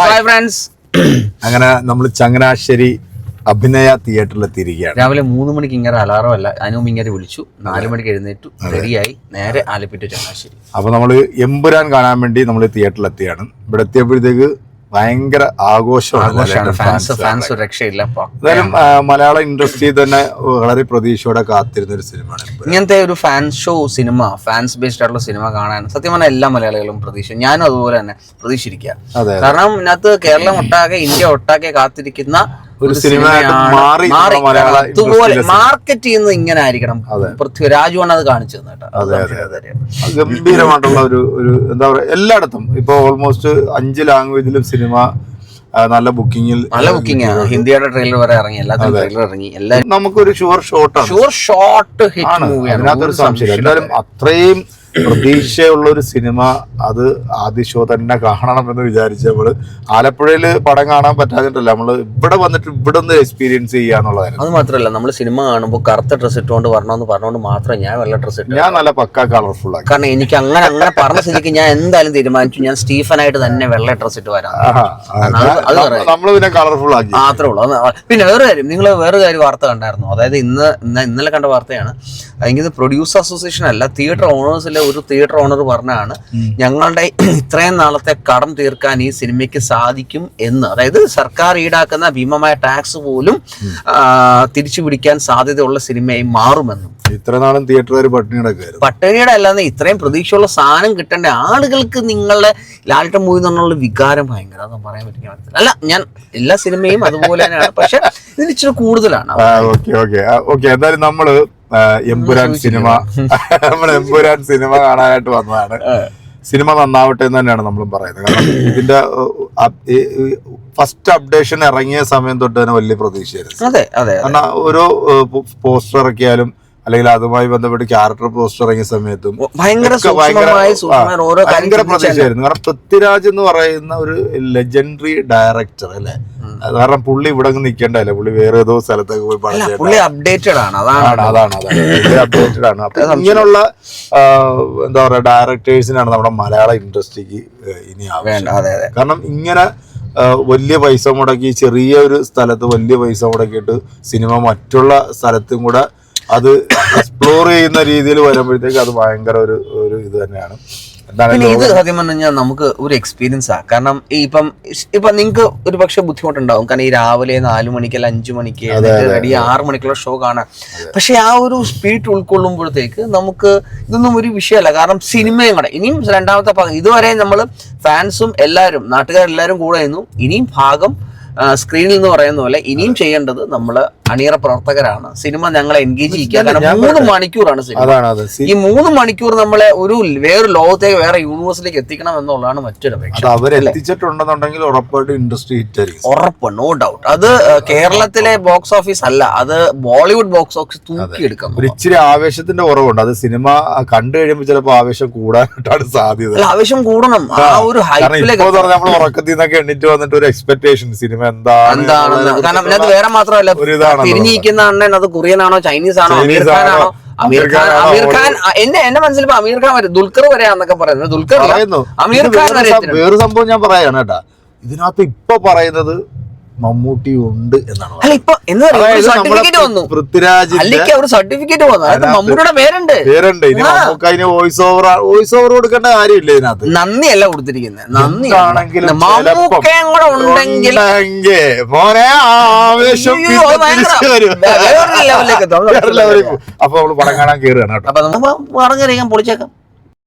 Hi friends അങ്ങനെ നമ്മൾ ചങ്ങനാശ്ശേരി അഭിനയ തിയേറ്ററിൽ എത്തിയിരിക്കുകയാണ് രാവിലെ മൂന്ന് മണിക്ക് ഇങ്ങനെ അലാറം അല്ല. അതിനുമുമ്പ് ഇങ്ങനെ വിളിച്ചു. നാല് മണിക്ക് എഴുന്നേറ്റു. റെഡിയായി. നേരെ ആലപ്പിട്ടു ചങ്ങനാശ്ശേരി. അപ്പൊ നമ്മൾ എമ്പുരാൻ കാണാൻ വേണ്ടി നമ്മൾ തിയേറ്ററിൽ എത്തിയാണ് ഇവിടെ എത്തിയപ്പോഴത്തേക്ക് ഭയങ്കര ആഘോഷമാണ് ഫാൻസ് രക്ഷയില്ല എന്തായാലും മലയാള ഇൻഡസ്ട്രി തന്നെ വളരെ പ്രതീക്ഷയോടെ കാത്തിരുന്ന ഒരു സിനിമയാണ് ഇങ്ങനത്തെ ഒരു ഫാൻ ഷോ സിനിമ ഫാൻസ് ബേസ്ഡ് ആയിട്ടുള്ള സിനിമ കാണാൻ സത്യം പറഞ്ഞാൽ എല്ലാ മലയാളികളും പ്രതീക്ഷ ഞാനും അതുപോലെ തന്നെ പ്രതീക്ഷിക്കുക. കാരണം ഇതിനകത്ത് കേരളം ഒട്ടാകെ ഇന്ത്യ ഒട്ടാകെ കാത്തിരിക്കുന്ന ഒരു സിനിമ മാറി അതുപോലെ മാർക്കറ്റ് ചെയ്യുന്നത് ഇങ്ങനെ ആയിരിക്കണം. അതെ. പൃഥ്വിരാജുവാണ് അത് കാണിച്ചു തന്നെ. ഗംഭീരമായിട്ടുള്ള ഒരു ഒരു എന്താ പറയുക എല്ലായിടത്തും. ഇപ്പൊ ഓൾമോസ്റ്റ് അഞ്ച് ലാംഗ്വേജിലും സിനിമ നല്ല ബുക്കിംഗിൽ നല്ല ബുക്കിംഗ് ആണ് ഹിന്ദിയുടെ ട്രെയിലർ വരെ ഇറങ്ങി. എല്ലാത്തിനും ട്രെയിലർ ഇറങ്ങി. എല്ലാം നമുക്കൊരു ഷുവർ ആണ്. ഷുവർ ഷോർട്ട് ഹിറ്റ് മൂവിയാണ് അതിനകത്തൊരു സംശയം എന്തായാലും അത്രയും പ്രതീക്ഷയുള്ള ഒരു സിനിമ അത് ആദ്യ ഷോ തന്നെ കാണണമെന്ന് വിചാരിച്ച് നമ്മൾ ആലപ്പുഴയിൽ പടം കാണാൻ പറ്റാതിട്ടല്ല നമ്മൾ ഇവിടെ വന്നിട്ട് ഇവിടെ ഒന്ന് എക്സ്പീരിയൻസ് ചെയ്യാന്നുള്ളതായിരുന്നു അത് മാത്രമല്ല നമ്മൾ സിനിമ കാണുമ്പോൾ കറുത്ത ഡ്രസ് ഇട്ടുകൊണ്ട് വരണമെന്ന് പറഞ്ഞുകൊണ്ട് മാത്രം ഞാൻ വെള്ള ഡ്രസ് ഇട്ടു ഞാൻ നല്ല പക്ക കളർഫുൾ ആക്കി. കാരണം എനിക്ക് അങ്ങനെ അങ്ങനെ പറഞ്ഞ സ്ഥിതിക്ക് ഞാൻ എന്തായാലും തീരുമാനിച്ചു ഞാൻ സ്റ്റീഫൻ ആയിട്ട് തന്നെ വെള്ള ഡ്രസ് ഇട്ട് വരാം. നമ്മൾ പിന്നെ കളർഫുൾ ആക്കി. മാത്രമേ ഉള്ളൂ. പിന്നെ വേറെ കാര്യം നിങ്ങൾ വേറെ കാര്യം വാർത്ത കണ്ടായിരുന്നു. അതായത് ഇന്ന് ഇന്ന് ഇന്നലെ കണ്ട വാർത്തയാണ് എനിക്ക് പ്രൊഡ്യൂസർ അസോസിയേഷൻ അല്ല തിയേറ്റർ ഓണേഴ്സിലെ ഒരു തിയേറ്റർ ഓണർ പറഞ്ഞാണ് ഞങ്ങളുടെ ഇത്രയും നാളത്തെ കടം തീർക്കാൻ ഈ സിനിമയ്ക്ക് സാധിക്കും എന്ന്. അതായത് സർക്കാർ ഈടാക്കുന്ന ഭീമമായ ടാക്സ് പോലും തിരിച്ചു പിടിക്കാൻ സാധ്യതയുള്ള സിനിമയായി മാറുമെന്നും. ഇത്ര നാളും തിയേറ്ററുകാർ പട്ടിണിയുടെ പട്ടിണിയുടെ അല്ലാതെ ഇത്രയും പ്രതീക്ഷയുള്ള സാധനം കിട്ടേണ്ട ആളുകൾക്ക് നിങ്ങളുടെ ലാലിട്ട മൂവി എന്നുള്ള വികാരം ഭയങ്കര അതൊന്നും പറയാൻ പറ്റില്ല അല്ല ഞാൻ എല്ലാ സിനിമയും അതുപോലെ തന്നെയാണ് പക്ഷെ ഇതിന് ഇച്ചിരി കൂടുതലാണ്. Okay okay. ഓക്കെ എന്തായാലും നമ്മൾ എമ്പുരാൻ സിനിമ. നമ്മൾ എമ്പുരാൻ സിനിമ കാണാനായിട്ട് വന്നതാണ്. സിനിമ നന്നാവട്ടെ എന്ന് തന്നെയാണ് നമ്മളും പറയുന്നത്. കാരണം ഇതിന്റെ ഫസ്റ്റ് അപ്ഡേഷൻ ഇറങ്ങിയ സമയം തൊട്ട് തന്നെ വലിയ പ്രതീക്ഷയായിരുന്നു. കാരണം ഓരോ പോസ്റ്റർ ഇറക്കിയാലും അല്ലെങ്കിൽ അതുമായി ബന്ധപ്പെട്ട് ക്യാരക്ടർ പോസ്റ്റർ ഇറങ്ങിയ സമയത്തും ഭയങ്കര ഭയങ്കര-. പ്രതീക്ഷയായിരുന്നു. കാരണം പൃഥ്വിരാജ് എന്ന് പറയുന്ന ഒരു ലെജൻഡറി ഡയറക്ടർ അല്ലെ? കാരണം പുള്ളി ഇവിടെ നിൽക്കേണ്ടല്ലേ പുള്ളി വേറെ ഏതോ സ്ഥലത്തേക്ക് പോയി പുള്ളി അപ്ഡേറ്റഡ് ആണ്. അതാണ്. അതാണ് അപ്ഡേറ്റഡ് ആണ്. അപ്പൊ ഇങ്ങനെയുള്ള എന്താ പറയാ ഡയറക്ടേഴ്സിനാണ് നമ്മുടെ മലയാള ഇൻഡസ്ട്രിക്ക് ഇനി ആവശ്യം. കാരണം ഇങ്ങനെ വലിയ പൈസ മുടക്കി ചെറിയ ഒരു സ്ഥലത്ത് വലിയ പൈസ മുടക്കിയിട്ട് സിനിമ മറ്റുള്ള സ്ഥലത്തും കൂടെ അത് എക്സ്പ്ലോർ ചെയ്യുന്ന രീതിയിൽ വരുമ്പോഴത്തേക്ക് അത് ഭയങ്കര ഒരു ഒരു ഇത് തന്നെയാണ്. പിന്നെ ഇത് സത്യം പറഞ്ഞു കഴിഞ്ഞാൽ നമുക്ക് ഒരു എക്സ്പീരിയൻസ് ആ. കാരണം ഈ ഇപ്പം ഇപ്പൊ നിങ്ങൾക്ക് ഒരു പക്ഷെ ബുദ്ധിമുട്ടുണ്ടാവും. കാരണം ഈ രാവിലെ നാലു മണിക്ക് അല്ല അഞ്ചു മണിക്ക് റെഡി ആറ് മണിക്കുള്ള ഷോ കാണാൻ. പക്ഷെ ആ ഒരു സ്പിരിറ്റ് ഉൾക്കൊള്ളുമ്പോഴത്തേക്ക് നമുക്ക് ഇതൊന്നും ഒരു വിഷയമല്ല. കാരണം സിനിമയും കൂടെ ഇനിയും രണ്ടാമത്തെ ഭാഗം. ഇതുവരെ നമ്മൾ ഫാൻസും എല്ലാവരും നാട്ടുകാരെല്ലാവരും കൂടെ നിന്നു. ഇനിയും ഭാഗം സ്ക്രീനിൽ എന്ന് പറയുന്ന പോലെ ഇനിയും ചെയ്യേണ്ടത് നമ്മൾ അണിയറ പ്രവർത്തകരാണ്. സിനിമ ഞങ്ങളെ എൻഗേജ് ചെയ്യിക്കുക കാരണം മൂന്ന് മണിക്കൂറാണ് സിനിമ. ഈ മൂന്ന് മണിക്കൂർ നമ്മളെ ഒരു വേറെ ലോകത്തേക്ക് വേറെ യൂണിവേഴ്സിലേക്ക് എത്തിക്കണം എന്നുള്ളതാണ് മറ്റൊരു അവരെത്തിച്ചിട്ടുണ്ടെന്നുണ്ടെങ്കിൽ ഉറപ്പായിട്ടും ഇൻഡസ്ട്രി ഹിറ്റ് ഉറപ്പ് നോ ഡൗട്ട് അത് കേരളത്തിലെ ബോക്സ് ഓഫീസ് അല്ല അത് ബോളിവുഡ് ബോക്സ് ഓഫീസ് തൂക്കിയെടുക്കാം ഒരു ഇച്ചിരി ആവേശത്തിന്റെ കുറവുണ്ട്. അത് സിനിമ കണ്ടു കഴിയുമ്പോൾ ചിലപ്പോൾ ആവേശം കൂടാനായിട്ടാണ് സാധ്യത. ആവേശം കൂടണം. ആ ഒരു ഹൈപ്പിലേക്ക് നമ്മൾ ഉറക്കത്തിൽ നിന്നൊക്കെ എണ്ണിട്ട് വന്നിട്ട് ഒരു എക്സ്പെക്ടേഷൻ സിനിമ എന്താണ് എന്താണെന്ന് കാരണം വേറെ മാത്രമല്ല തിരിഞ്ഞിരിക്കുന്ന അണ്ണൻ അത് കൊറിയൻ ആണോ ചൈനീസ് ആണോ അമീർ ഖാൻ ആണോ, അമീർ ഖാൻ അമീർ ഖാൻ എന്റെ മനസ്സിൽ ഇപ്പൊ അമീർ ഖാൻ വരെ ദുൽഖർ വരെയാന്നൊക്കെ പറയുന്നത്. ദുൽഖർ അമീർ ഖാൻ വരെ വേറെ സംഭവം ഞാൻ പറയാണ് കേട്ടാ. ഇതിനകത്ത് ഇപ്പൊ പറയുന്നത് മമ്മൂട്ടി ഉണ്ട് എന്നാണ് അല്ല ഇപ്പൊ എന്ന് നമ്മളെ സർട്ടിഫിക്കറ്റ് വന്നു. അല്ലെങ്കിൽ ഒരു സർട്ടിഫിക്കറ്റ് വന്നു. അതായത് അതിനകത്ത് മമ്മൂട്ടിയുടെ പേരുണ്ട്. പേരുണ്ട്. ഇനി നമുക്ക് അതിന് വോയിസ് ഓവർ വോയിസ് ഓവർ കൊടുക്കേണ്ട കാര്യമില്ല ഇതിനകത്ത്. നന്ദിയല്ല കൊടുത്തിരിക്കുന്നത്. നന്ദി. എന്താണെങ്കിലും മമ്മൂക്കയും കൂടെ ഉണ്ടെങ്കിൽ ഉണ്ടെങ്കിൽ മോനെ ആവേശം. അപ്പൊ അവൾ പടം കാണാൻ കേറുകയാണ് കേട്ടോ. അപ്പൊ നമുക്ക് പൊളിച്ചേക്കാം.